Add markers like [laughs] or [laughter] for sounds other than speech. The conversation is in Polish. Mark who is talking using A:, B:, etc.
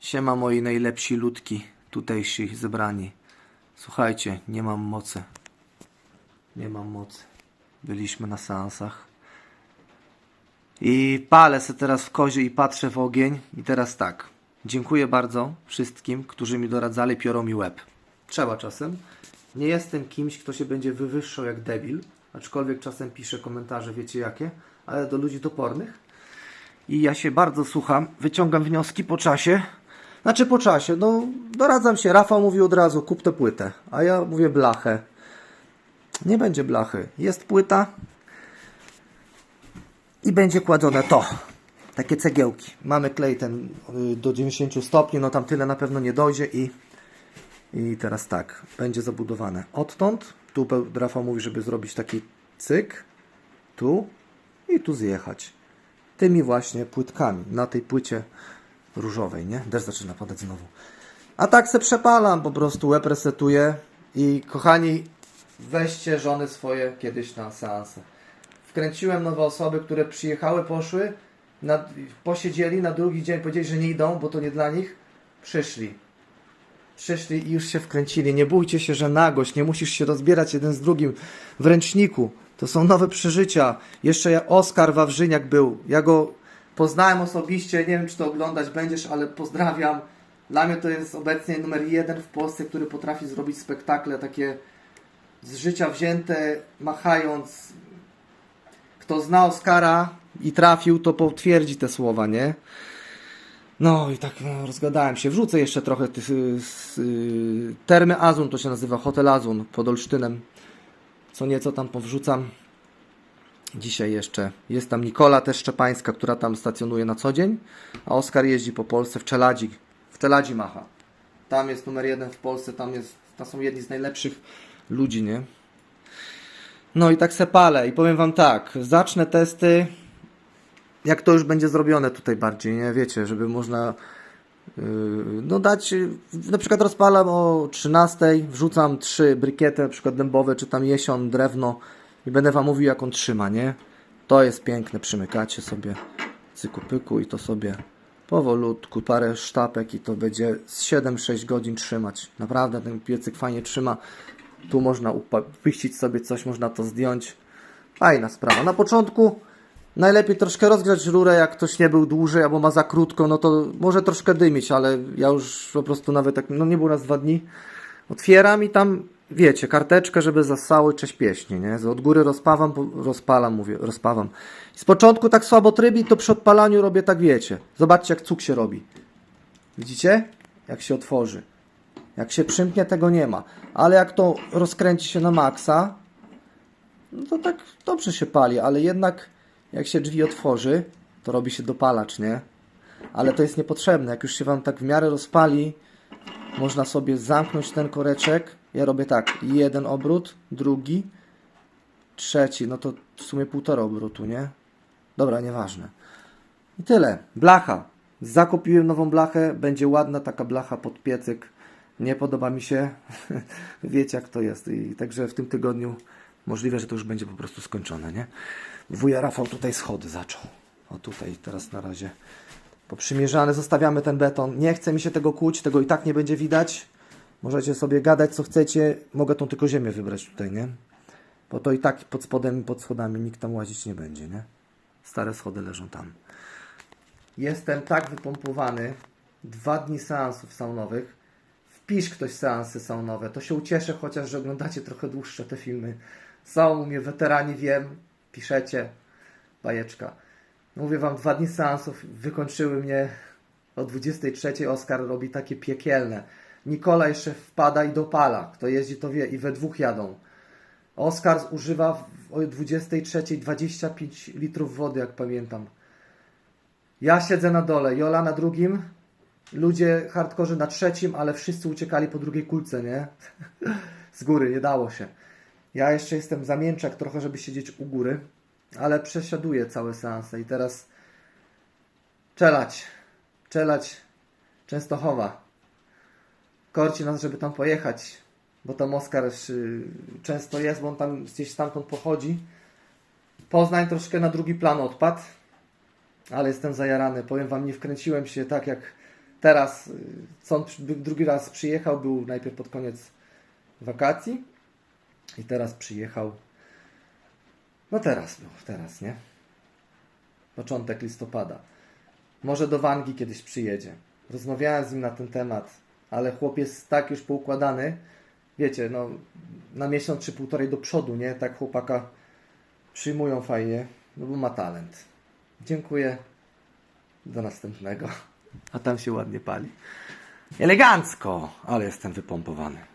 A: Siema moi najlepsi ludki tutejsi zebrani. Słuchajcie, nie mam mocy. Nie mam mocy. Byliśmy na seansach. I palę se teraz w kozie i patrzę w ogień. I teraz tak. Dziękuję bardzo wszystkim, którzy mi doradzali, piorą mi łeb. Trzeba czasem. Nie jestem kimś, kto się będzie wywyższał jak debil. Aczkolwiek czasem piszę komentarze, wiecie jakie, ale do ludzi topornych. I ja się bardzo słucham, wyciągam wnioski po czasie. Znaczy po czasie, no doradzam się. Rafał mówi od razu, kup tę płytę. A ja mówię blachę. Nie będzie blachy. Jest płyta i będzie kładzone to. Takie cegiełki. Mamy klej ten y, do 90 stopni, no tam tyle na pewno nie dojdzie i, i teraz tak, będzie zabudowane. Odtąd, tu Rafał mówi, żeby zrobić taki cyk, tu i tu zjechać. Tymi właśnie płytkami, na tej płycie różowej, nie? Deszcz zaczyna padać znowu. A tak se przepalam, po prostu łeb resetuję i kochani, weźcie żony swoje kiedyś na seanse. Wkręciłem nowe osoby, które przyjechały, poszły, na, posiedzieli, na drugi dzień powiedzieli, że nie idą, bo to nie dla nich. Przyszli. Przyszli i już się wkręcili. Nie bójcie się, że nagość, nie musisz się rozbierać jeden z drugim w ręczniku. To są nowe przeżycia. Jeszcze Oskar Wawrzyniak był. Ja go poznałem osobiście, nie wiem czy to oglądać będziesz, ale pozdrawiam. Dla mnie to jest obecnie numer jeden w Polsce, który potrafi zrobić spektakle takie z życia wzięte, machając. Kto zna Oskara i trafił, to potwierdzi te słowa, nie? No i tak no, rozgadałem się. Wrzucę jeszcze trochę tych y, y, Termy Azun to się nazywa, Hotel Azun pod Olsztynem. Co nieco tam powrzucam. Dzisiaj jeszcze jest tam Nikola też Szczepańska, która tam stacjonuje na co dzień, a Oskar jeździ po Polsce w Czeladzi. W Czeladzi macha. Tam jest numer jeden w Polsce, tam jest, tam są jedni z najlepszych ludzi, nie? No i tak se palę i powiem wam tak, zacznę testy jak to już będzie zrobione tutaj bardziej, nie? Wiecie, żeby można yy, no dać, na przykład rozpalam o 13, wrzucam trzy brykiety, na przykład dębowe, czy tam jesion, drewno i będę wam mówił jak on trzyma, nie? To jest piękne, przymykacie sobie cyku pyku i to sobie powolutku, parę sztapek i to będzie z 7-6 godzin trzymać. Naprawdę ten piecyk fajnie trzyma. Tu można wyścić sobie coś, można to zdjąć. Fajna sprawa. Na początku najlepiej troszkę rozgrzać rurę, jak ktoś nie był dłużej albo ma za krótko, no to może troszkę dymić, ale ja już po prostu nawet tak, no nie było nas dwa dni. Otwieram i tam, wiecie, karteczkę, żeby zasały cześć pieśni, nie? Od góry rozpawam, rozpalam, mówię, rozpawam. Z początku tak słabo trybi, to przy odpalaniu robię tak, wiecie. Zobaczcie, jak cuk się robi. Widzicie? Jak się otworzy. Jak się przymknie, tego nie ma. Ale jak to rozkręci się na maksa, no to tak dobrze się pali, ale jednak jak się drzwi otworzy, to robi się dopalacz, nie? Ale to jest niepotrzebne. Jak już się Wam tak w miarę rozpali, można sobie zamknąć ten koreczek. Ja robię tak, jeden obrót, drugi, trzeci, no to w sumie półtora obrotu, nie? Dobra, nieważne. I tyle. Blacha. Zakupiłem nową blachę, będzie ładna taka blacha pod piecyk. Nie podoba mi się. [laughs] Wiecie jak to jest. I także w tym tygodniu możliwe, że to już będzie po prostu skończone, nie? Wuja Rafał tutaj schody zaczął. O tutaj teraz na razie poprzymierzane. Zostawiamy ten beton. Nie chce mi się tego kłuć, tego i tak nie będzie widać. Możecie sobie gadać co chcecie. Mogę tą tylko ziemię wybrać tutaj, nie? Bo to i tak pod spodem pod schodami nikt tam łazić nie będzie, nie? Stare schody leżą tam. Jestem tak wypompowany. Dwa dni seansów saunowych. Wpisz ktoś seansy saunowe. To się ucieszę chociaż, że oglądacie trochę dłuższe te filmy. Są mnie weterani, wiem. Piszecie. Bajeczka. Mówię wam, dwa dni seansów wykończyły mnie o 23. Oskar robi takie piekielne. Nikola jeszcze wpada i dopala. Kto jeździ, to wie. I we dwóch jadą. Oskar zużywa w- o 23 25 litrów wody, jak pamiętam. Ja siedzę na dole, Jola na drugim, ludzie hardkorzy na trzecim, ale wszyscy uciekali po drugiej kulce, nie? [laughs] Z góry, nie dało się. Ja jeszcze jestem zamięczak trochę, żeby siedzieć u góry, ale przesiaduję całe seanse i teraz czelać, czelać Częstochowa. Korci nas, żeby tam pojechać, bo tam Oskar y, często jest, bo on tam gdzieś stamtąd pochodzi. Poznań troszkę na drugi plan odpadł, ale jestem zajarany. Powiem Wam, nie wkręciłem się tak jak teraz, co on drugi raz przyjechał, był najpierw pod koniec wakacji i teraz przyjechał, no teraz był, teraz, nie? Początek listopada. Może do Wangi kiedyś przyjedzie. Rozmawiałem z nim na ten temat, ale chłop jest tak już poukładany, wiecie, no na miesiąc czy półtorej do przodu, nie? Tak chłopaka przyjmują fajnie, no bo ma talent. Dziękuję. Do następnego. A tam się ładnie pali. Elegancko, ale jestem wypompowany.